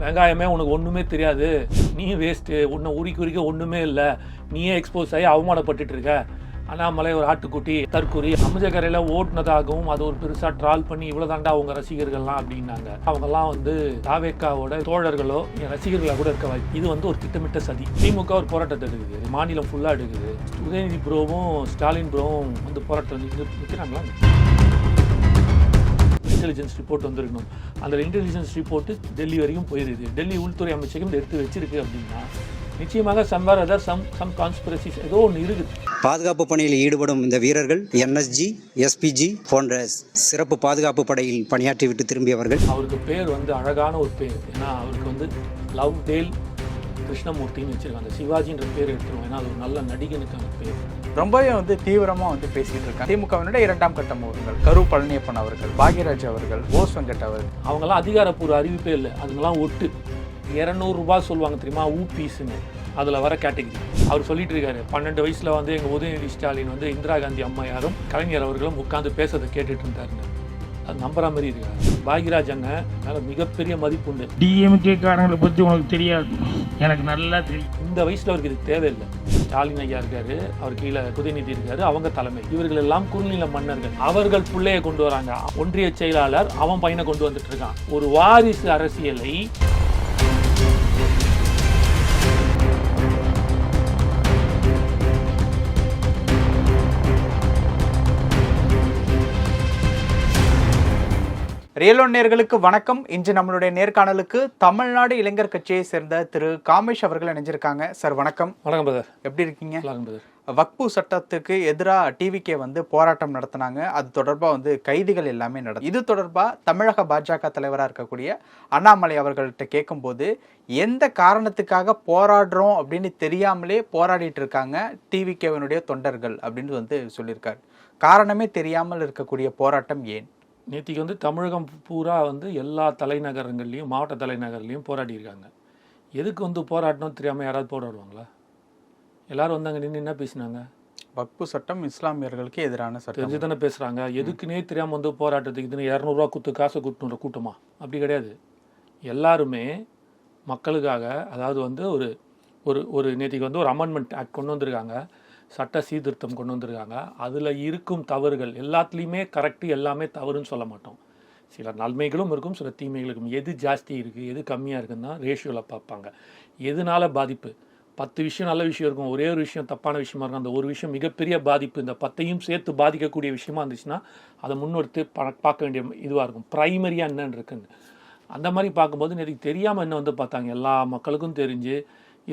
வெங்காயமே உனக்கு ஒன்றுமே தெரியாது. நீ வேஸ்ட்டு உன்னை உரி உரிக்க ஒன்றுமே இல்லை. நீயே எக்ஸ்போஸ் ஆகி அவமானப்பட்டுட்டு இருக்க. அண்ணாமலை ஒரு ஆட்டுக்குட்டி தற்குறி அமுஜகரையில் ஓட்டுனதாகவும் அது ஒரு பெருசாக ட்ரால் பண்ணி இவ்வளோ தாண்டா அவங்க ரசிகர்கள்லாம் அப்படின்னாங்க. அவங்கெல்லாம் வந்து தாவேக்காவோட தோழர்களோ என் ரசிகர்களாக கூட இருக்க வாய்ப்பு. இது வந்து ஒரு திட்டமிட்ட சதி. திமுக ஒரு போராட்டத்தை எடுக்குது. மாநிலம் ஃபுல்லாக எடுக்குது. உதயநிதி ப்ரோவும் ஸ்டாலின் ப்ரோவும் வந்து போராட்டம் நிற்கிறாங்களா இன்டெலிஜென்ஸ் ரிப்போர்ட் வந்திருக்கணும். அந்த இன்டெலிஜென்ஸ் ரிப்போர்ட்டு டெல்லி வரைக்கும் போயிருது. டெல்லி உள்துறை அமைச்சகம் இதை எடுத்து வச்சிருக்கு அப்படின்னா நிச்சயமாக somewhere other some some conspiracies ஏதோ ஒன்று இருக்குது. பாதுகாப்பு பணியில் ஈடுபடும் இந்த வீரர்கள் என்எஸ்ஜி எஸ்பிஜி போன்ற சிறப்பு பாதுகாப்பு படையில் பணியாற்றிவிட்டு திரும்பியவர்கள். அவருக்கு பேர் வந்து அழகான ஒரு பேர். ஏன்னா அவருக்கு வந்து லவ் டேல் கிருஷ்ணமூர்த்தின்னு வச்சிருக்காங்க. சிவாஜின்ற பேர் எடுத்துருவோம். ஏன்னா அது ஒரு நல்ல நடிகனுக்கான பேர். ரொம்பவே வந்து தீவிரமா வந்து பேசிட்டு இருக்காங்க. திமுகவினுடைய இரண்டாம் கட்ட மூவர்கள் கரு பழனியப்பன் அவர்கள் பாக்யராஜ் அவர்கள் போஸ் வெங்கட் அவர்கள். அவங்கெல்லாம் அதிகாரப்பூர்வ அறிவிப்பே இல்லை. அதுங்கெல்லாம் ஒட்டு. இரநூறுபா சொல்லுவாங்க தெரியுமா? ஊபீஸுன்னு அதில் வர கேட்டகரி அவர் சொல்லிட்டு இருக்காரு. பன்னெண்டு வயசில் வந்து எங்கள் உதயநிதி ஸ்டாலின் வந்து இந்திரா காந்தி அம்மையாரும் கலைஞர் அவர்களும் உட்காந்து பேசுறதை கேட்டுட்டு இருந்தாருங்க அது நம்புற மாதிரி இருக்காரு பாக்யராஜ் அண்ணன் மேலே மிகப்பெரிய மதிப்புண்டு. டிஎம்கே காரங்களை பற்றி உனக்கு தெரியாது. எனக்கு நல்லா தெரியும் இந்த வயசுல அவருக்கு இது தேவையில்லை. ஸ்டாலின் ஐயா இருக்காரு அவர் கீழே உதயநிதி இருக்காரு அவங்க தலைமை. இவர்கள் எல்லாம் குறுநில மன்னர்கள். அவர்கள் பிள்ளையை கொண்டு வராங்க. ஒன்றிய செயலாளர் அவன் பையனை கொண்டு வந்துட்டு இருக்கான். ஒரு வாரிசு அரசியலை ரியலோ நேர்களுக்கு வணக்கம். இன்று நம்மளுடைய நேர்காணலுக்கு தமிழ்நாடு இளைஞர் கட்சியை சேர்ந்த திரு காமேஷ் அவர்கள் இணைஞ்சிருக்காங்க. சார் வணக்கம். வணக்கம் பிரதர் எப்படி இருக்கீங்க? வக்பு சட்டத்துக்கு எதிராக டிவிகே வந்து போராட்டம் நடத்தினாங்க. அது தொடர்பாக வந்து கைதிகள் எல்லாமே நடந்தது இது தொடர்பாக தமிழக பாஜக தலைவராக இருக்கக்கூடிய அண்ணாமலை அவர்கள்ட்ட கேட்கும்போது எந்த காரணத்துக்காக போராடுறோம் அப்படின்னு தெரியாமலே போராடிட்டு இருக்காங்க டிவிகேவினுடைய தொண்டர்கள் அப்படின்னு வந்து சொல்லியிருக்காரு. காரணமே தெரியாமல் இருக்கக்கூடிய போராட்டம் ஏன்? நேத்திக்கு வந்து தமிழகம் பூரா வந்து எல்லா தலைநகரங்கள்லையும் மாவட்ட தலைநகர்லையும் போராடி இருக்காங்க. எதுக்கு வந்து போராட்டணும் தெரியாமல் யாராவது போராடுவாங்களா? எல்லாரும் வந்தாங்க நின்று என்ன பேசினாங்க? வக்பு சட்டம் இஸ்லாமியர்களுக்கு எதிரான சட்டம். தெரிஞ்சு தானே பேசுகிறாங்க எதுக்குன்னே தெரியாமல் வந்து போராட்டத்துக்கு இதுன்னு இரநூறுவா குத்து காசு குட்டுன்ற கூட்டமா? அப்படி கிடையாது. எல்லாருமே மக்களுக்காக அதாவது வந்து ஒரு ஒரு ஒரு நேற்றுக்கு வந்து ஒரு அமெண்ட்மெண்ட் ஆக்ட் கொண்டு வந்திருக்காங்க. சட்ட சீர்திருத்தம் கொண்டு வந்திருக்காங்க. அதில் இருக்கும் தவறுகள் எல்லாத்துலேயுமே கரெக்டு எல்லாமே தவறுன்னு சொல்ல மாட்டோம். சில நன்மைகளும் இருக்கும் சில தீமைகளுக்கும் இருக்கும். எது ஜாஸ்தி இருக்குது எது கம்மியாக இருக்குன்னு தான் ரேஷியோவில் பார்ப்பாங்க. எதனால பாதிப்பு? பத்து விஷயம் நல்ல விஷயம் இருக்கும். ஒரே ஒரு விஷயம் தப்பான விஷயமா இருக்கும். அந்த ஒரு விஷயம் மிகப்பெரிய பாதிப்பு இந்த பத்தையும் சேர்த்து பாதிக்கக்கூடிய விஷயமா இருந்துச்சுன்னா அதை முன்னெடுத்து பார்க்க வேண்டிய இதுவாக இருக்கும். ப்ரைமரியாக என்னன்னு இருக்குன்னு. அந்த மாதிரி பார்க்கும்போது எனக்கு தெரியாமல் என்ன வந்து பார்த்தாங்க? எல்லா மக்களுக்கும் தெரிஞ்சு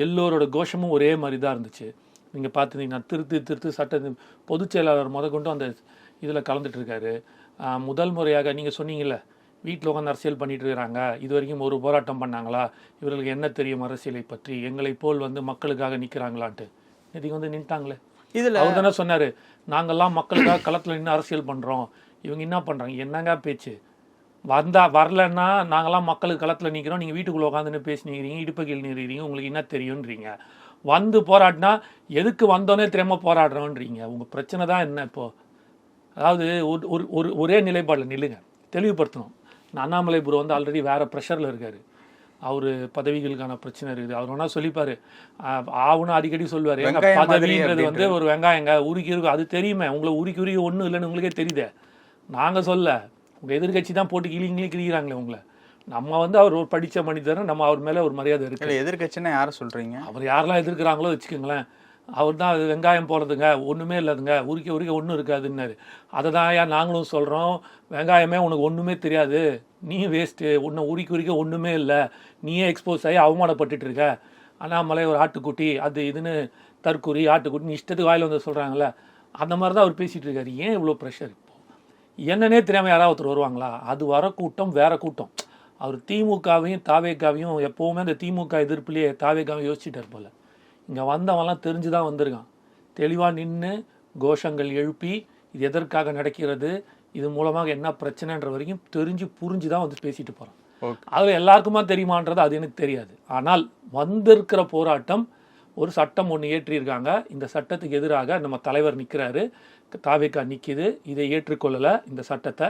எல்லோரோட கோஷமும் ஒரே மாதிரி தான் இருந்துச்சு. நீங்கள் பார்த்துருந்தீங்கன்னா திருத்து திருத்து சட்ட பொதுச் செயலாளர் முத கொண்டு அந்த இதில் கலந்துட்டு இருக்காரு. ஆஹ் முதல் முறையாக நீங்கள் சொன்னீங்கல்ல வீட்டில் உட்காந்து அரசியல் பண்ணிட்டு இருக்கிறாங்க. இது வரைக்கும் ஒரு போராட்டம் பண்ணாங்களா? இவர்களுக்கு என்ன தெரியும் அரசியலை பற்றி? எங்களைப் போல் வந்து மக்களுக்காக நிற்கிறாங்களான்ட்டு நேற்றுக்கு வந்து நின்ட்டாங்களே. இதுல அவர் தானே சொன்னார் நாங்கள்லாம் மக்களுக்காக களத்தில் நின்று அரசியல் பண்ணுறோம் இவங்க என்ன பண்ணுறாங்க என்னங்க பேச்சு? வந்தா வரலன்னா நாங்களாம் மக்களுக்கு களத்தில் நிற்கிறோம் நீங்கள் வீட்டுக்குள்ளே உட்காந்துன்னு பேசினீங்க இடுப்பு கீழ் நிற்கிறீங்க உங்களுக்கு என்ன தெரியுன்றீங்க வந்து போராடினா எதுக்கு வந்தோன்னே தெரியாமல் போராடுறோன்றீங்க. உங்கள் பிரச்சனை தான் என்ன இப்போ? அதாவது ஒரு ஒரு ஒரு ஒரே நிலைப்பாடில் நில்லுங்க. தெளிவுபடுத்தணும். நான் அண்ணாமலை புரு வந்து ஆல்ரெடி வேற ப்ரெஷரில் இருக்காரு. அவர் பதவிகளுக்கான பிரச்சனை இருக்குது. அவர் வேணா சொல்லிப்பாரு. ஆவுன்னு அடிக்கடி சொல்லுவார். எங்க பதவின்றது வந்து. ஒரு வெங்காயங்க உருக்கி இருக்கு அது தெரியுமே. உங்களை உருக்கி உருக்கி ஒன்றும் இல்லைன்னு உங்களுக்கே தெரியுதே. நாங்கள் சொல்ல உங்கள் எதிர்க்கட்சி தான் போட்டு கிளிங்களே கிளிக்கிறாங்களே உங்களை. நம்ம வந்து அவர் ஒரு படித்த மனிதர் நம்ம அவர் மேலே ஒரு மரியாதை இருக்கு. இல்ல எதிர்கட்சின்னா யார சொல்றீங்க? அவர் யாரெல்லாம் எதிர்க்கிறாங்களோ வச்சுக்கோங்களேன். அவர் தான் அது வெங்காயம் போடுறதுங்க ஒன்றுமே இல்லாதுங்க. உரிக்க உரிக்க ஒன்றும் இருக்காதுன்னாரு. அதை தான் ஏன் நாங்களும் சொல்கிறோம் வெங்காயமே உனக்கு ஒன்றுமே தெரியாது. நீ வேஸ்ட்டு உன்னை உரிக்க உரிக்க ஒன்றுமே இல்லை. நீயே எக்ஸ்போஸ் ஆகி அவமானப்பட்டுட்டு இருக்க. அண்ணாமலை ஒரு ஆட்டுக்குட்டி அது இதுன்னு தற்குறி ஆட்டுக்குட்டி இஷ்டத்துக்கு வாயில் வந்து சொல்கிறாங்கல்ல அந்த மாதிரி தான் அவர் பேசிகிட்டு இருக்காரு. ஏன் இவ்வளோ ப்ரெஷர் என்னன்னே தெரியாமல் யாராவது ஒருத்தர் வருவாங்களா? அது வர கூட்டம் வேற கூட்டம். அவர் திமுகவையும் தாவேக்காவையும் எப்போவுமே அந்த திமுக எதிர்ப்புலேயே தாவேக்காவையும் யோசிச்சுட்டார் போல. இங்கே வந்தவன்லாம் தெரிஞ்சு தான் வந்திருக்கான். தெளிவாக நின்று கோஷங்கள் எழுப்பி இது எதற்காக நடக்கிறது இது மூலமாக என்ன பிரச்சனைன்ற வரைக்கும் தெரிஞ்சு புரிஞ்சு தான் வந்து பேசிட்டு போகிறான் ஓகே. அது எல்லாருக்குமா தெரியுமான்றது அது எனக்கு தெரியாது. ஆனால் வந்திருக்கிற போராட்டம் ஒரு சட்டம் ஒன்று ஏற்றியிருக்காங்க. இந்த சட்டத்துக்கு எதிராக நம்ம தலைவர் நிற்கிறாரு தாவேக்கா நிற்கிது இதை ஏற்றுக்கொள்ளலை இந்த சட்டத்தை.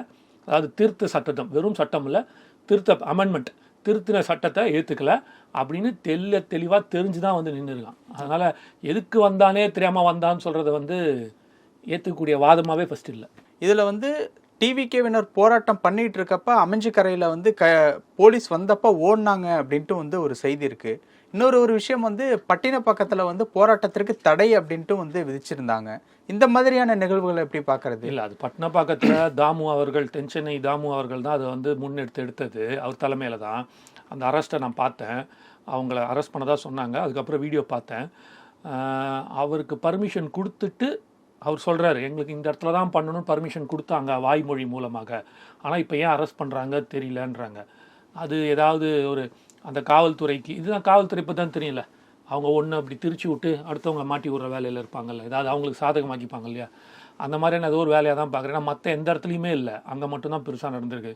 அதாவது திருத்த சட்டம் வெறும் சட்டம் இல்லை திருத்த அமெண்ட்மெண்ட் திருத்தின சட்டத்தை ஏற்றுக்கல அப்படின்னு தெல்ல தெளிவாக தெரிஞ்சு தான் வந்து நின்றுருக்கான் அதனால் எதுக்கு வந்தானே தெரியாமல் வந்தான்னு சொல்கிறத வந்து ஏற்றுக்கக்கூடிய வாதமாகவே ஃபஸ்ட் இல்லை. இதில் வந்து டிவிகேவினர் போராட்டம் பண்ணிட்டு இருக்கப்ப அமைஞ்சிக்கரையில் வந்து க போலீஸ் வந்தப்போ ஓடினாங்க அப்படின்ட்டு வந்து ஒரு செய்தி இருக்குது இன்னொரு ஒரு விஷயம் வந்து பட்டின பக்கத்தில் வந்து போராட்டத்திற்கு தடை அப்படின்ட்டு வந்து விதிச்சிருந்தாங்க. இந்த மாதிரியான நிகழ்வுகளை எப்படி பார்க்கறது? இல்லை அது பட்னப்பாக்கத்தில் தாமு அவர்கள் தென்சென்னை தாமு அவர்கள் தான் அதை வந்து முன்னெடுத்து எடுத்தது. அவர் தலைமையில் தான். அந்த அரெஸ்ட்டை நான் பார்த்தேன். அவங்கள அரெஸ்ட் பண்ணதா சொன்னாங்க. அதுக்கப்புறம் வீடியோ பார்த்தேன். அவருக்கு பர்மிஷன் கொடுத்துட்டு அவர் சொல்கிறாரு எங்களுக்கு இந்த இடத்துல தான் பண்ணணும்னு பர்மிஷன் கொடுத்தாங்க வாய்மொழி மூலமாக. ஆனால் இப்போ ஏன் அரெஸ்ட் பண்ணுறாங்க தெரியலன்றாங்க. அது ஏதாவது ஒரு அந்த காவல்துறைக்கு இதுதான் காவல்துறை இப்போ தான் தெரியல அவங்க ஒன்று அப்படி திருச்சி விட்டு அடுத்தவங்க மாட்டி விடுற வேலையில் இருப்பாங்கல்ல. ஏதாவது அவங்களுக்கு சாதகமாக்கிப்பாங்க இல்லையா? அந்த மாதிரியான ஏதோ ஒரு வேலையாக தான் பார்க்குறேன். மற்ற எந்த இடத்துலையுமே இல்லை. அங்கே மட்டும்தான் பெருசாக நடந்திருக்கு.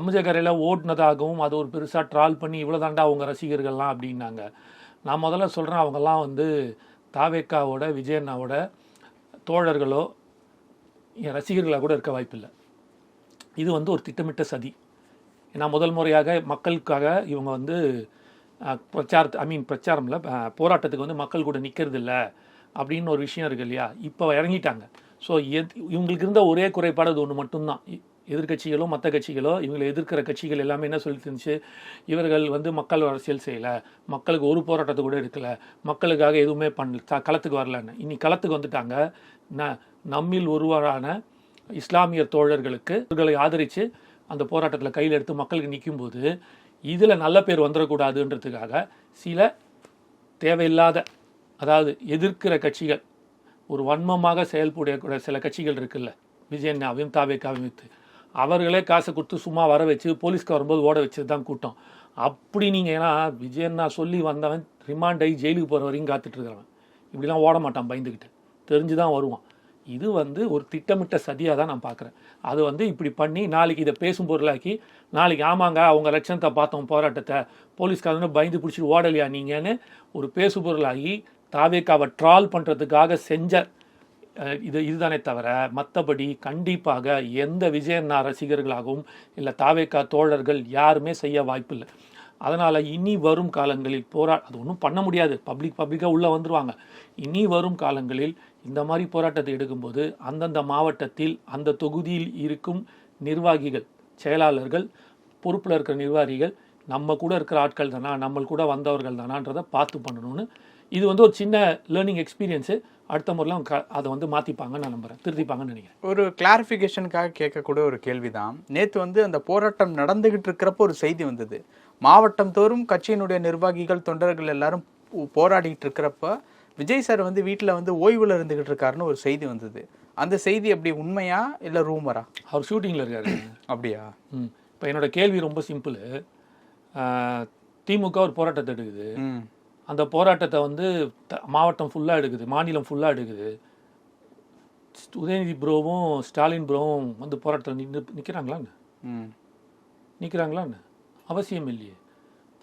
அமுஜகரையில் ஓட்டுனதாகவும் அது ஒரு பெருசாக ட்ரால் பண்ணி இவ்வளோ தாண்டா அவங்க ரசிகர்கள்லாம் அப்படின்னாங்க. நான் முதல்ல சொல்கிறேன் அவங்கெல்லாம் வந்து தாவேக்காவோட விஜயண்ணாவோட தோழர்களோ என் ரசிகர்களாக கூட இருக்க வாய்ப்பில்லை. இது வந்து ஒரு திட்டமிட்ட சதி. ஏன்னா முதல் முறையாக மக்களுக்காக இவங்க வந்து பிரச்சாரத்து ஐ மீன் பிரச்சாரமில் போராட்டத்துக்கு வந்து மக்கள் கூட நிற்கிறது இல்லை அப்படின்னு ஒரு விஷயம் இருக்கு இல்லையா? இப்போ இறங்கிட்டாங்க. ஸோ எத் இவங்களுக்கு இருந்த ஒரே குறைபாடு அது ஒன்று மட்டும்தான். எதிர்கட்சிகளோ எதிர்க்கட்சிகளோ மற்ற கட்சிகளோ இவங்களை எதிர்க்கிற கட்சிகள் எல்லாமே என்ன சொல்லிட்டு இருந்துச்சு இவர்கள் வந்து மக்கள் அரசியல் செய்யலை. மக்களுக்கு ஒரு போராட்டத்தை கூட எடுக்கலை மக்களுக்காக எதுவுமே பண்ணல த- களத்துக்கு வரலன்னு. இன்னி களத்துக்கு வந்துட்டாங்க. ந நம்மில் ஒருவரான இஸ்லாமிய தோழர்களுக்கு இவர்களை ஆதரித்து அந்த போராட்டத்தில் கையில் எடுத்து மக்களுக்கு நிற்கும்போது இதில் நல்ல பேர் வந்துடக்கூடாதுன்றதுக்காக சில தேவையில்லாத அதாவது எதிர்க்கிற கட்சிகள் ஒரு வன்மமாக செயல்படக்கூடிய சில கட்சிகள் இருக்குல்ல விஜயண்ணாவையும் தாவேக்காவையும் வைத்து அவர்களே காசை கொடுத்து சும்மா வர வச்சு போலீஸ்க்கு வரும்போது ஓட வச்சது தான் கூட்டம். அப்படி நீங்கள் ஏன்னா விஜயண்ணா சொல்லி வந்தவன் ரிமாண்ட் ஆகி ஜெயிலுக்கு போகிற வரைக்கும் காத்துட்ருக்கிறவன் இப்படிலாம் ஓட மாட்டான் பயந்துக்கிட்டு தெரிஞ்சு தான் வருவான். இது வந்து ஒரு திட்டமிட்ட சதியாக தான் நான் பார்க்குறேன். அது வந்து இப்படி பண்ணி நாளைக்கு இதை பேசும் பொருளாக்கி நாளைக்கு ஆமாங்க அவங்க லட்சணத்தை பார்த்தோம் போராட்டத்தை. போலீஸ்காரங்க பயந்து பிடிச்சிட்டு ஓடலையா நீங்கன்னு ஒரு பேசு பொருளாகி தாவேக்காவை ட்ரால் பண்ணுறதுக்காக செஞ்ச இது இதுதானே தவிர மற்றபடி கண்டிப்பாக எந்த விஜயண்ணா ரசிகர்களாகவும் இல்லை தாவேக்கா தோழர்கள் யாருமே செய்ய வாய்ப்பில்லை. அதனால் இனி வரும் காலங்களில் போரா அது ஒன்றும் பண்ண முடியாது. பப்ளிக் பப்ளிக்காக உள்ளே வந்துருவாங்க. இனி வரும் காலங்களில் இந்த மாதிரி போராட்டத்தை எடுக்கும்போது அந்தந்த மாவட்டத்தில் அந்த தொகுதியில் இருக்கும் நிர்வாகிகள் செயலாளர்கள் பொறுப்பில் இருக்கிற நிர்வாகிகள் நம்ம கூட இருக்கிற ஆட்கள் தானா நம்ம கூட வந்தவர்கள் தானான்றதை பார்த்து பண்ணணும்னு. இது வந்து ஒரு சின்ன லேர்னிங் எக்ஸ்பீரியன்ஸு அடுத்த முறையில் அவங்க க- அதை வந்து மாற்றிப்பாங்கன்னு நான் நம்புகிறேன் திருத்திப்பாங்கன்னு நினைக்கிறேன். ஒரு கிளாரிஃபிகேஷனுக்காக கேட்கக்கூடிய ஒரு கேள்விதான். நேற்று வந்து அந்த போராட்டம் நடந்துகிட்டு இருக்கிறப்போ ஒரு செய்தி வந்தது. மாவட்டம் தோறும் கட்சியினுடைய நிர்வாகிகள் தொண்டர்கள் எல்லாரும் போ- போராடிட்டு இருக்கிறப்ப விஜய் சார் வந்து வீட்டில் வந்து ஓய்வில் இருந்துகிட்டு இருக்காருன்னு ஒரு செய்தி வந்தது. அந்த செய்தி எப்படி உண்மையா இல்லை ரூமரா? அவர் ஷூட்டிங்கில் இருக்காரு. அப்படியா? ம். இப்போ என்னோட கேள்வி ரொம்ப சிம்பிள். திமுக ஒரு போராட்டத்தை எடுக்குது. அந்த போராட்டத்தை வந்து மாவட்டம் ஃபுல்லாக எடுக்குது. மாநிலம் ஃபுல்லாக எடுக்குது. உதயநிதி ப்ரோவும் ஸ்டாலின் ப்ரோவும் வந்து போராட்டத்தில் நின்று நிற்கிறாங்களான்னு ம். நிற்கிறாங்களான்னு அவசியம் இல்லையே.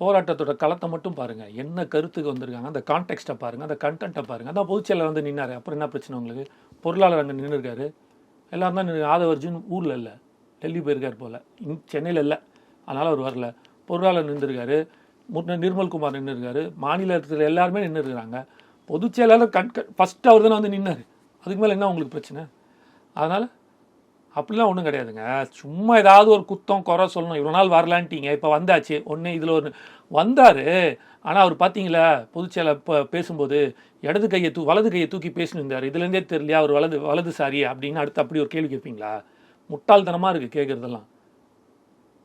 போராட்டத்தோட களத்தை மட்டும் பாருங்கள் என்ன கருத்துக்கு வந்திருக்காங்க அந்த கான்டெக்ட்டை பாருங்க அந்த கண்டென்ட்டை பாருங்கள் அதான் பொதுச்செயலர் வந்து நின்னார். அப்புறம் என்ன பிரச்சனை உங்களுக்கு? பொருளாளர் அங்கே நின்றுருக்காரு எல்லாரும் தான் ஆதவர்ஜுன் ஊரில் இல்லை. டெல்லி போயிருக்கார் போல். இங் சென்னையில் இல்லை. அதனால் அவர் வரல. பொருளாளர் நின்றுருக்காரு முன்ன நிர்மல்குமார் நின்றுருக்காரு மாநிலத்தில் எல்லாருமே நின்று பொதுச்செயலாளர் கண் ஃபஸ்ட்டு அவர் தானே வந்து நின்னார். அதுக்கு மேலே என்ன உங்களுக்கு பிரச்சனை? அதனால் அப்படிலாம் ஒன்றும் கிடையாதுங்க. சும்மா ஏதாவது ஒரு குத்தம் குறை சொல்லணும். இவ்வளோ நாள் வரலான்ட்டீங்க. இப்போ வந்தாச்சு. ஒன்று இதில் ஒன்று வந்தார். ஆனால் அவர் பார்த்தீங்களா பொதுச்செயலர் இப்போ பேசும்போது இடது கையை தூ வலது கையை தூக்கி பேசினிருந்தார். இதுலேருந்தே தெரியலையா? அவர் வலது வலதுசாரி அப்படின்னு அடுத்து அப்படி ஒரு கேள்வி கேட்பீங்களா? முட்டாள்தனமாக இருக்குது கேட்குறதெல்லாம்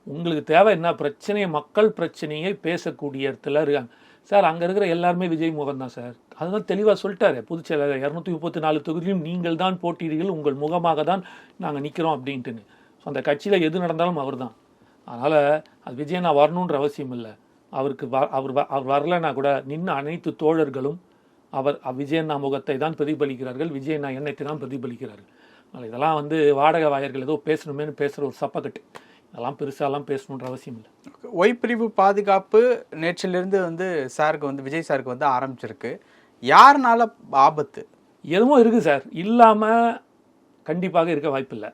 உங்களுக்கு தேவை என்ன? பிரச்சனையை மக்கள் பிரச்சனையை பேசக்கூடிய இடத்துல இருக்காங்க. சார் அங்கே இருக்கிற எல்லாருமே விஜய் முகம் தான் சார். அதுதான் தெளிவாக சொல்லிட்டாரு. புதுச்சேரியில் இரநூத்தி முப்பத்தி நாலு தொகுதியிலும் நீங்கள் தான் போட்டியிடுகள் உங்கள் முகமாக தான் நாங்கள் நிற்கிறோம் அப்படின்ட்டுன்னு. ஸோ அந்த கட்சியில் எது நடந்தாலும் அவர் தான் அதனால் அது விஜய் நான் வரணுன்ற அவசியம் இல்லை. அவருக்கு வ அவர் வ- அவர் வரலைன்னா கூட நின்று அனைத்து தோழர்களும் அவர் விஜயண்ணா முகத்தை தான் பிரதிபலிக்கிறார்கள் விஜயண்ணா எண்ணத்தை தான் பிரதிபலிக்கிறார்கள். அதனால் இதெல்லாம் வந்து வாடகை வாயர்கள் ஏதோ பேசணுமேனு பேசுகிற ஒரு சப்பக்கட்டு. அதெல்லாம் பெருசாலாம் பேசணுன்ற அவசியம் இல்லை. ஒய் பிரிவு பாதுகாப்பு நேற்றிலிருந்து வந்து சாருக்கு வந்து விஜய் சாருக்கு வந்து ஆரம்பிச்சிருக்கு. யாருனால ஆபத்து? எதுவும் இருக்குது சார். இல்லாமல் கண்டிப்பாக இருக்க வாய்ப்பில்லை.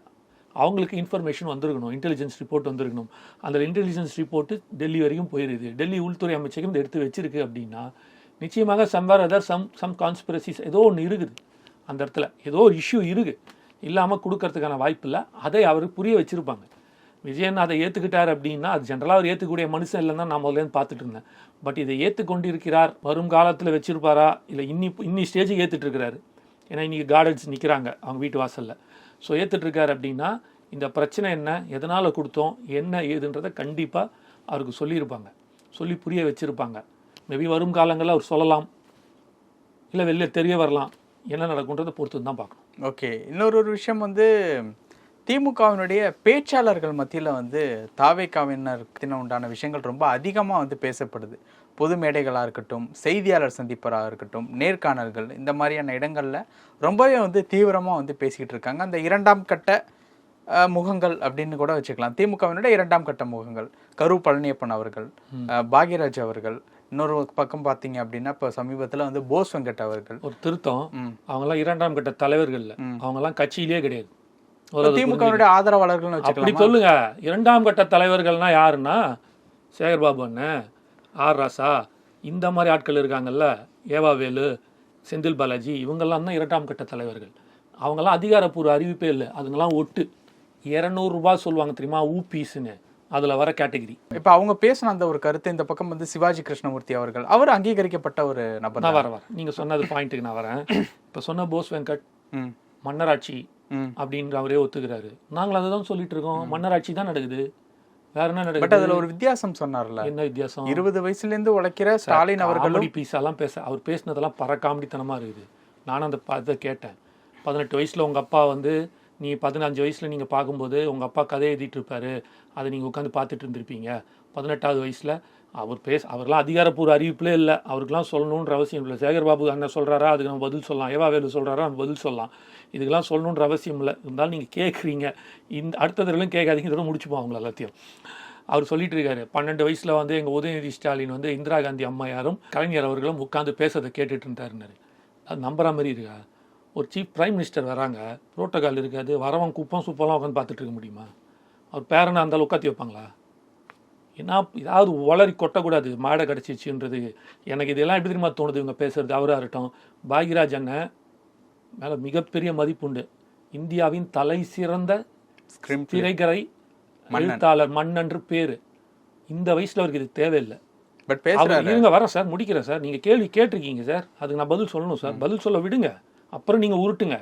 அவங்களுக்கு இன்ஃபர்மேஷன் வந்திருக்கணும். இன்டெலிஜென்ஸ் ரிப்போர்ட் வந்திருக்கணும். அந்த இன்டெலிஜென்ஸ் ரிப்போர்ட்டு டெல்லி வரைக்கும் போயிருது. டெல்லி உள்துறை அமைச்சகம் இதை எடுத்து வச்சிருக்கு அப்படின்னா நிச்சயமாக somewhere other some some conspiracies ஏதோ ஒன்று இருக்குது. அந்த இடத்துல ஏதோ ஒரு இஷ்யூ இருக்குது இல்லாமல் கொடுக்கறதுக்கான வாய்ப்பு இல்லை அதை அவர் புரிய வச்சிருப்பாங்க. விஜயன் அதை ஏற்றுக்கிட்டார் அப்படின்னா அது ஜென்ரலாக அவர் ஏற்றுக்கக்கூடிய மனுஷன் இல்லைன்னு நான் முதல்ல பார்த்துட்டு இருந்தேன். பட் இதை ஏற்றுக்கொண்டிருக்கிறார் வரும் காலத்தில் வச்சிருப்பாரா? இல்லை இன்னி இன்னி ஸ்டேஜுக்கு ஏற்றுட்டு இருக்கிறாரு ஏன்னா இன்னைக்கு கார்டன்ஸ் நிற்கிறாங்க அவங்க வீட்டு வாசலில். ஸோ ஏற்றுட்டுருக்கார் அப்படின்னா இந்த பிரச்சனை என்ன எதனால் கொடுத்தோம் என்ன ஏதுன்றதை கண்டிப்பாக அவருக்கு சொல்லியிருப்பாங்க. சொல்லி புரிய வச்சுருப்பாங்க. மேபி வரும் காலங்களில் அவர் சொல்லலாம். இல்லை வெளில தெரிய வரலாம். என்ன நடக்குன்றதை பொறுத்து தான் பார்க்கணும். ஓகே இன்னொரு ஒரு விஷயம் வந்து திமுகவினுடைய பேச்சாளர்கள் மத்தியில் வந்து தாவேக்காவினருக்கு உண்டான விஷயங்கள் ரொம்ப அதிகமாக வந்து பேசப்படுது. பொது மேடைகளாக இருக்கட்டும் செய்தியாளர் சந்திப்பராக இருக்கட்டும் நேர்காணல்கள் இந்த மாதிரியான இடங்களில் ரொம்பவே வந்து தீவிரமாக வந்து பேசிக்கிட்டு இருக்காங்க. அந்த இரண்டாம் கட்ட முகங்கள் அப்படின்னு கூட வச்சுக்கலாம். திமுகவினுடைய இரண்டாம் கட்ட முகங்கள் கரு பழனியப்பன் அவர்கள் பாக்யராஜ் அவர்கள் இன்னொரு பக்கம் பார்த்தீங்க அப்படின்னா இப்போ சமீபத்தில் வந்து போஸ் வெங்கட் அவர்கள். ஒரு திருத்தம். ம். அவங்கெல்லாம் இரண்டாம் கட்ட தலைவர்கள் அவங்கெல்லாம் கட்சியிலே கிடையாது. திமுகவினுடைய ஆதரவாளர்கள்னு அப்படி சொல்லுங்க. இரண்டாம் கட்ட தலைவர்கள்னா யாருன்னா சேகர்பாபு அண்ணன் ஆர் ராசா இந்த மாதிரி ஆட்கள் இருக்காங்கல்ல ஏவாவேலு செந்தில் பாலாஜி இவங்கெல்லாம் தான் இரண்டாம் கட்ட தலைவர்கள். அவங்கெல்லாம் அதிகாரப்பூர்வ அறிவிப்பே இல்லை. அதுங்கெல்லாம் ஒட்டு. இரநூறுபா சொல்லுவாங்க தெரியுமா? ஊபீஸ்னு அதில் வர கேட்டகரி. இப்ப அவங்க பேசின அந்த ஒரு கருத்து இந்த பக்கம் வந்து சிவாஜி கிருஷ்ணமூர்த்தி அவர்கள். அவர் அங்கீகரிக்கப்பட்ட ஒரு நபர் நான் வரேன் வரேன். நீங்கள் சொன்னது பாயிண்ட்டுக்கு நான் வரேன். இப்போ சொன்ன போஸ் வெங்கட் ம், மன்னராட்சி. அப்படின்ற அவரே ஒத்துக்கிறாரு. நாங்கள் அதை தான் சொல்லிட்டு இருக்கோம் மன்னராட்சி தான் நடக்குது. வேற என்ன பட் நடக்குது அதுல ஒரு வித்தியாசம் சொன்னார்ல. என்ன வித்தியாசம்? இருபது வயசுல இருந்து உழைக்கிற ஸ்டாலின் அவர்களும் காமெடி பீஸெல்லாம் பேச அவர் பேசினதெல்லாம் பற காமெடித்தனமா இருக்குது. நானும் அந்த இதை கேட்டேன். பதினெட்டு வயசுல உங்க அப்பா வந்து நீ பதினஞ்சு வயசில் நீங்கள் பார்க்கும்போது உங்கள் அப்பா கதை எழுதிட்டு இருப்பாரு. அதை நீங்கள் உட்காந்து பார்த்துட்டு இருந்திருப்பீங்க. பதினெட்டாவது வயசில் அவர் பேச அவர்லாம் அதிகாரப்பூர்வ அறிவிப்பிலே இல்லை. அவருக்கெல்லாம் சொல்லணுன்ற அவசியம் இல்லை. சேகர் பாபு அண்ணன் சொல்கிறாரா அதுக்கு நம்ம பதில் சொல்லலாம். ஏவா வேலு சொல்கிறாரா நம்ம பதில் சொல்லலாம். இதுக்கெல்லாம் சொல்லணுன்ற அவசியம் இல்லை. இருந்தாலும் நீங்கள் கேட்குறீங்க இந்த அடுத்த தடவையும் கேட்காதீங்க. இதோட முடிச்சுப்போம் அவங்கள எல்லாத்தையும். அவர் சொல்லிட்டு இருக்காரு. பன்னெண்டு வயசில் வந்து எங்கள் உதயநிதி ஸ்டாலின் வந்து இந்திரா காந்தி அம்மையாரும் கலைஞர் அவர்களும் உட்காந்து பேசுறதை கேட்டுட்டு இருந்தாருன்னாரு. அது நம்புற மாதிரி இருக்கா? ஒரு சீஃப் பிரைம் மினிஸ்டர் வராங்க புரோட்டோகால் இருக்காது வரவன் குப்பம் சுப்பெல்லாம் உட்காந்து பார்த்துட்டு இருக்க முடியுமா? அவர் பேரனை அந்த உட்காத்தி வைப்பாங்களா? என்ன ஏதாவது உளறி கொட்டக்கூடாது மாடை கிடச்சிச்சுன்றது எனக்கு இதெல்லாம் எப்படி தெரியுமா தோணுது இவங்க பேசுறது? அவராக இருக்கட்டும். பாக்யராஜ் அண்ணன் மேலே மிகப்பெரிய மதிப்புண்டு இந்தியாவின் தலை சிறந்த திரைக்கரை எழுத்தாளர் மன்னன்று பேரு. இந்த வயசுல அவருக்கு இது தேவையில்லை. பட் இருங்க வரேன் சார் முடிக்கிறேன் சார். நீங்க கேள்வி கேட்டிருக்கீங்க சார். அதுக்கு நான் பதில் சொல்லணும் சார். பதில் சொல்ல விடுங்க. அப்புறம் நீங்க உருட்டுங்க.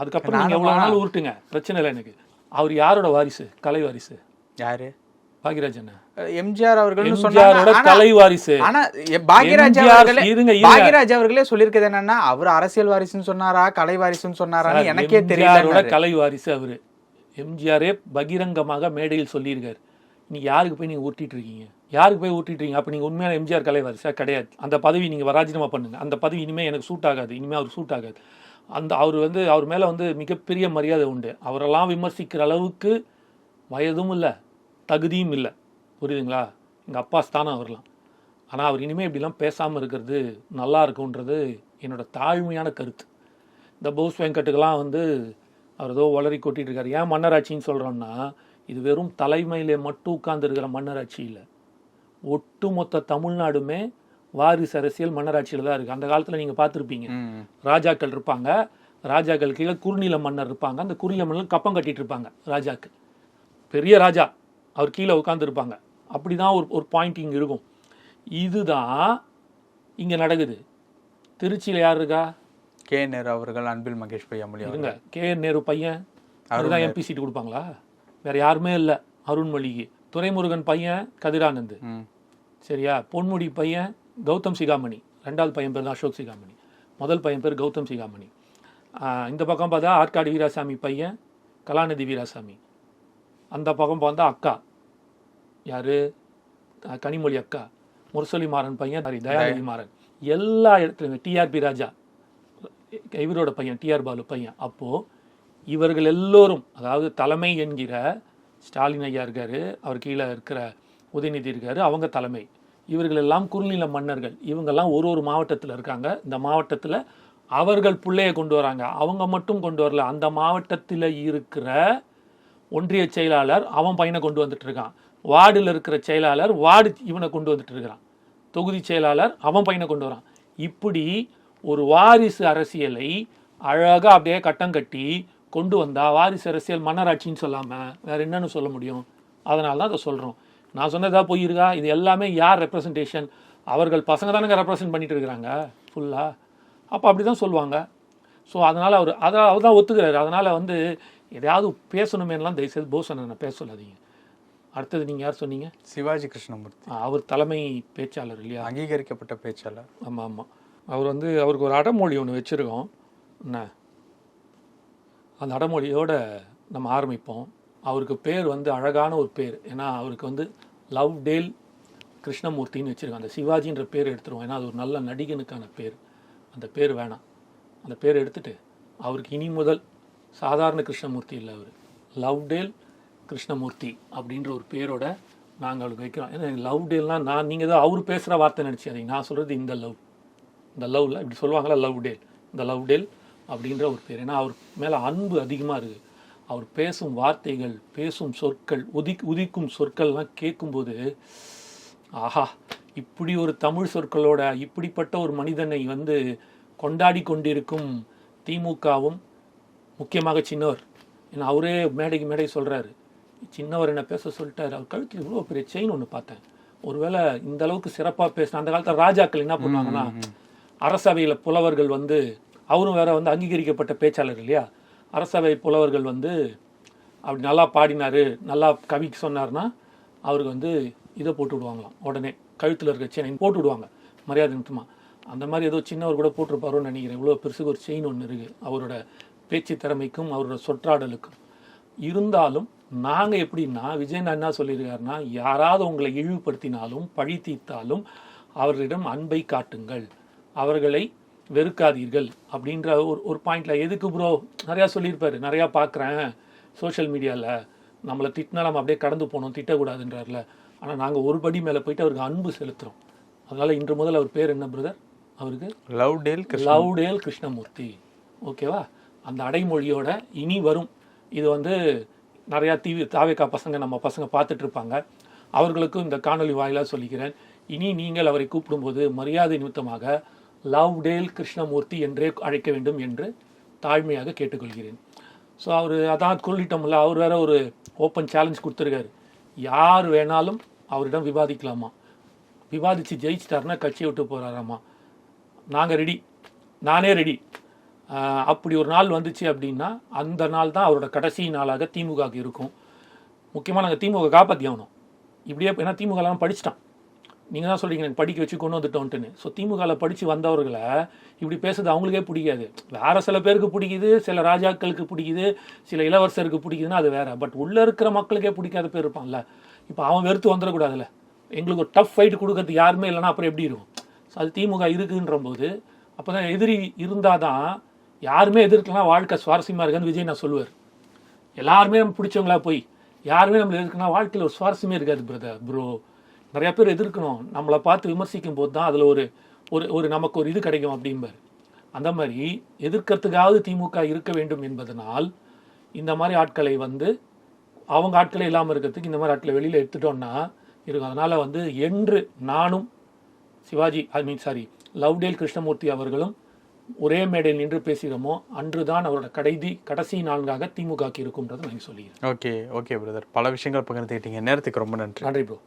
அதுக்கப்புறம் நீங்க எவ்வளவு நாள் உருட்டுங்க. பிரச்சனை இல்லை எனக்கு. அவர் யாரோட வாரிசு? கலை வாரிசு. யாரு? பாக்யராஜ் அண்ணன் எம்ஜிஆர் அவர்கள் கலை வாரிசு. ஆனா எம்ஜிஆர் அவர்களே இருங்க. பாக்யராஜ் அவர்களே சொல்லியிருக்கிறது என்னன்னா அவர் அரசியல் வாரிசுன்னு சொன்னாரா கலை வாரிசுன்னு சொன்னாரான்னு எனக்கே தெரியல கலை வாரிசு அவரு. எம்ஜிஆரே பகிரங்கமாக மேடையில் சொல்லியிருக்காரு. நீங்கள் யாருக்கு போய் நீங்கள் ஊட்டிட்டு இருக்கீங்க? யாருக்கு போய் ஊட்டிட்டு இருக்கீங்க? அப்போ நீங்கள் உண்மையான எம்ஜிஆர் கலை சார் கிடையாது. அந்த பதவி நீங்கள் ராஜினாமா பண்ணுங்க. அந்த பதவி இனிமே எனக்கு சூட் ஆகாது. இனிமேல் அவர் சூட் ஆகாது. அந்த அவர் வந்து அவர் மேலே வந்து மிகப்பெரிய மரியாதை உண்டு. அவரெல்லாம் விமர்சிக்கிற அளவுக்கு வயதும் இல்லை தகுதியும் இல்லை. புரியுதுங்களா? எங்கள் அப்பா ஸ்தானம் அவர்லாம். ஆனால் அவர் இனிமேல் இப்படிலாம் பேசாமல் இருக்கிறது நல்லா இருக்கும்ன்றது என்னோட தாழ்மையான கருத்து. இந்த போஸ் வெங்கட்டுக்கெல்லாம் வந்து அவர் ஏதோ வளரி கொட்டிகிட்டு இருக்காரு. ஏன் மன்னராட்சின்னு சொல்கிறோன்னா இது வெறும் தலைமையிலே மட்டும் உட்கார்ந்து இருக்கிற மன்னராட்சி இல்லை ஒட்டுமொத்த தமிழ்நாடுமே வாரிசு அரசியல் மன்னராட்சியில் தான் இருக்குது அந்த காலத்தில் நீங்கள் பார்த்துருப்பீங்க. ராஜாக்கள் இருப்பாங்க. ராஜாக்கள் கீழே குறுநில மன்னர் இருப்பாங்க. அந்த குறுநில மன்னர் கப்பம் கட்டிட்டு இருப்பாங்க ராஜாக்கு பெரிய ராஜா அவர் கீழே உட்காந்துருப்பாங்க அப்படி தான் ஒரு ஒரு பாயிண்ட் இங்கே இருக்கும். இதுதான் இங்கே நடக்குது. திருச்சியில் யார் இருக்கா? கே நேரு அவர்கள் அன்பில் மகேஷ் அவர்கள். இருங்க. கே என் நேரு பையன். அவர்தான் எம்பி சீட் கொடுப்பாங்களா? வேற யாருமே இல்லை. அருண்மொழிக்கு. துரைமுருகன் பையன் கதிரானந்த். சரியா? பொன்முடி பையன் கௌதம் சிகாமணி. ரெண்டாவது பையன் பேர் அசோக் சிகாமணி. முதல் பையன் பேர் கௌதம் சிகாமணி. இந்த பக்கம் பார்த்தா ஆற்காடு வீராசாமி பையன் கலாநிதி வீராசாமி. அந்த பக்கம் பார்த்தா அக்கா. யாரு? கனிமொழி அக்கா. முரசொலி மாறன் பையன் சாரி தயாநிதி மாறன். எல்லா இடத்துலையுமே டிஆர்பி ராஜா. இவரோட பையன் டிஆர் பாலு பையன். அப்போ இவர்கள் எல்லோரும் அதாவது தலைமை என்கிற ஸ்டாலின் ஐயா இருக்கார் அவர் கீழே இருக்கிற உதயநிதி இருக்கார் அவங்க தலைமை. இவர்கள் எல்லாம் குறுநில மன்னர்கள். இவங்கெல்லாம் ஒரு ஒரு மாவட்டத்தில் இருக்காங்க. இந்த மாவட்டத்தில் அவர்கள் பிள்ளையை கொண்டு வராங்க. அவங்க மட்டும் கொண்டு வரல. அந்த மாவட்டத்தில் இருக்கிற ஒன்றிய செயலாளர் அவன் பையனை கொண்டு வந்துட்டு இருக்கான். வார்டில் இருக்கிற செயலாளர் வார்டு இவனை கொண்டு வந்துட்டு இருக்கிறான். தொகுதி செயலாளர் அவன் பையனை கொண்டு வரான். இப்படி ஒரு வாரிசு அரசியலை அழகாக அப்படியே கட்டம் கட்டி கொண்டு வந்தா வாரிசு அரசியல் மன்னராட்சின்னு சொல்லாம வேற என்னன்னு சொல்ல முடியும்? அதனால தான் அதை சொல்றோம். நான் சொன்னதா போய் இருக்கா இது எல்லாமே யார் ரெப்ரசன்டேஷன் அவர்கள் பசங்க தானங்க ரெப்ரசன்ட் பண்ணிட்டு இருக்கிறாங்க ஃபுல்லா அப்போ அப்படி தான் சொல்லுவாங்க. ஸோ அதனால் அவர் அதை அவர் தான் ஒத்துக்கிறாரு. அதனால் வந்து எதையாவது பேசணுமேலாம் தயவுசெய்து போசனை பேச சொல்லாதீங்க. அடுத்தது நீங்கள் யார் சொன்னீங்க? சிவாஜி கிருஷ்ணமூர்த்தி. அவர் தலைமை பேச்சாளர் இல்லையா? அங்கீகரிக்கப்பட்ட பேச்சாளர். ஆமாம் ஆமாம் அவர் வந்து அவருக்கு ஒரு அடமொழி ஒன்று வச்சுருக்கோம். என்ன? அந்த அடமொழியோட நம்ம ஆரம்பிப்போம். அவருக்கு பேர் வந்து அழகான ஒரு பேர். ஏன்னா அவருக்கு வந்து லவ் டேல் கிருஷ்ணமூர்த்தின்னு வச்சுருக்கோம் அந்த சிவாஜின்ற பேர் எடுத்துருவோம். ஏன்னா அது ஒரு நல்ல நடிகனுக்கான பேர். அந்த பேர் வேணாம். அந்த பேர் எடுத்துகிட்டு அவருக்கு இனி முதல் சாதாரண கிருஷ்ணமூர்த்தி இல்லை அவர். லவ் டேல் கிருஷ்ணமூர்த்தி அப்படின்ற ஒரு பேரோட நாங்கள் அவருக்கு வைக்கிறோம். ஏன்னா லவ் டேல்னால் நான் நீங்கள் தான் அவர் பேசுகிற வார்த்தை நினச்சி அதை நான் சொல்கிறது இந்த லவ். இந்த லவ்ல இப்படி சொல்லுவாங்களா? லவ் டேல் இந்த லவ் டேல் அப்படின்ற ஒரு பேர். ஏன்னா அவர் மேலே அன்பு அதிகமாக இருக்குது அவர் பேசும் வார்த்தைகள் பேசும் சொற்கள் உதி உதிக்கும் சொற்கள்லாம் கேட்கும்போது ஆஹா இப்படி ஒரு தமிழ் சொற்களோட இப்படிப்பட்ட ஒரு மனிதனை வந்து கொண்டாடி கொண்டிருக்கும் திமுகவும் முக்கியமாக சின்னவர். ஏன்னா அவரே மேடைக்கு மேடை சொல்கிறாரு சின்னவர் என்ன பேச சொல்லிட்டாரு. அவர் கழுத்தில் இவ்வளோ பெரிய செயின் ஒன்று பார்த்தேன். ஒருவேளை இந்த அளவுக்கு சிறப்பாக பேசின அந்த காலத்தில் ராஜாக்கள் என்ன பண்ணுவாங்கன்னா அரசவையில் புலவர்கள் வந்து அவரும் வேற வந்து அங்கீகரிக்கப்பட்ட பேச்சாளர் இல்லையா? அரசவை புலவர்கள் வந்து அப்படி நல்லா பாடினாரு நல்லா கவிக்கு சொன்னார்னா அவருக்கு வந்து இதை போட்டு விடுவாங்களாம். உடனே கழுத்தில் இருக்க செயின் போட்டு விடுவாங்க மரியாதை நிமித்தமாக அந்த மாதிரி ஏதோ சின்னவர் கூட போட்டிருப்பாரோன்னு நினைக்கிறேன். இவ்வளோ பெருசுக்கு ஒரு செயின் ஒன்று இருக்குது அவரோட பேச்சு திறமைக்கும் அவரோட சொற்றாடலுக்கும். இருந்தாலும் நாங்கள் எப்படின்னா விஜயன் என்ன சொல்லியிருக்காருன்னா யாராவது உங்களை இழிவுபடுத்தினாலும் பழி தீர்த்தாலும் அவர்களிடம் அன்பை காட்டுங்கள். அவர்களை வெறுக்காதீர்கள் அப்படின்ற ஒரு ஒரு பாயிண்ட்ல எதுக்கு ப்ரோ நிறையா சொல்லியிருப்பாரு. நிறையா பார்க்குறேன் சோஷியல் மீடியாவில் நம்மளை திட்டினா நம்ம அப்படியே கடந்து போகணும் திட்டக்கூடாதுன்றார்ல. ஆனால் நாங்கள் ஒரு படி மேலே போயிட்டு அவருக்கு அன்பு செலுத்துகிறோம் அதனால இன்று முதல் அவர் பேர் என்ன பிரதர் அவருக்கு? லவ் டேல் கிருஷ்ண லவ்டேல் கிருஷ்ணமூர்த்தி. ஓகேவா அந்த அடைமொழியோட இனி வரும். இது வந்து நிறையா டிவி தாவேக்கா பசங்க நம்ம பசங்க பார்த்துட்டு இருப்பாங்க அவர்களுக்கும் இந்த காணொளி வாயிலாக சொல்லிக்கிறேன். இனி நீங்கள் அவரை கூப்பிடும்போது மரியாதை நிமித்தமாக லவ்டேல் கிருஷ்ணமூர்த்தி என்றே அழைக்க வேண்டும் என்று தாழ்மையாக கேட்டுக்கொள்கிறேன். ஸோ அவர் அதான் சொல்லிட்டோம்ல அவர் வேற ஒரு ஓப்பன் சேலஞ்ச் கொடுத்துருக்காரு. யார் வேணாலும் அவரிடம் விவாதிக்கலாமா? விவாதித்து ஜெயிச்சிட்டாருன்னா கட்சியை விட்டு போகிறாராம்மா நாங்கள் ரெடி நானே ரெடி அப்படி ஒரு நாள் வந்துச்சு அப்படின்னா அந்த நாள் தான் அவரோட கடைசி நாளாக திமுகவுக்கு இருக்கும். முக்கியமாக நாங்கள் திமுக காப்பாற்றி ஆகணும் இப்படியே ஏன்னா திமுகலாம் படிச்சிட்டான். நீங்கள் தான் சொல்கிறீங்க எனக்கு படிக்க வச்சு கொண்டு வந்துட்டோன்ட்டுன்னு. ஸோ திமுகவில் படித்து வந்தவர்களை இப்படி பேசுறது அவங்களுக்கே பிடிக்காது. வேறு சில பேருக்கு பிடிக்குது சில ராஜாக்களுக்கு பிடிக்குது சில இளவரசருக்கு பிடிக்குதுன்னா அது வேறு. பட் உள்ளே இருக்கிற மக்களுக்கே பிடிக்காத பேர் இருப்பான்ல. இப்போ அவன் வெறுத்து வந்துடக்கூடாதுல்ல. எங்களுக்கு ஒரு டஃப் ஃபைட் கொடுக்கறது யாருமே இல்லைன்னா அப்புறம் எப்படி இருக்கும்? ஸோ அது திமுக இருக்குன்ற போது அப்போ தான் எதிரி இருந்தால் தான் யாருமே எதிர்க்கலாம் வாழ்க்கை சுவாரஸ்யமாக இருக்குன்னு விஜய் நான் சொல்லுவார். எல்லாருமே நம்ம பிடிச்சவங்களா போய் யாருமே நம்மளை எதிர்க்கணும் வாழ்க்கையில் ஒரு சுவாரஸ்யமே இருக்காது பிரதர் ப்ரோ நிறைய பேர் எதிர்க்கணும். நம்மளை பார்த்து விமர்சிக்கும் போது தான் அதில் ஒரு ஒரு ஒரு நமக்கு ஒரு இது கிடைக்கும் அப்படிம்பார். அந்த மாதிரி எதிர்க்கிறதுக்காவது திமுக இருக்க வேண்டும் என்பதனால் இந்த மாதிரி ஆட்களை வந்து அவங்க ஆட்களே இல்லாமல் இருக்கிறதுக்கு இந்த மாதிரி ஆட்களை வெளியில் எடுத்துட்டோம்னா இருக்கும். அதனால் வந்து என்று நானும் Sivaji I mean sorry Lovedale Krishnamurthy அவர்களும் ஒரே மேடையில் நின்று பேசுகிறோமோ அன்றுதான் அவரோட கடைசி கடைசி நான்காக திமுகக்கு இருக்கும்ன்றதை நான் சொல்லிக்கிறேன். Okay okay brother. பல விஷயங்கள் பகிர்ந்துக்கிட்டீங்க நேரத்துக்கு ரொம்ப நன்றி. நன்றி ப்ரோ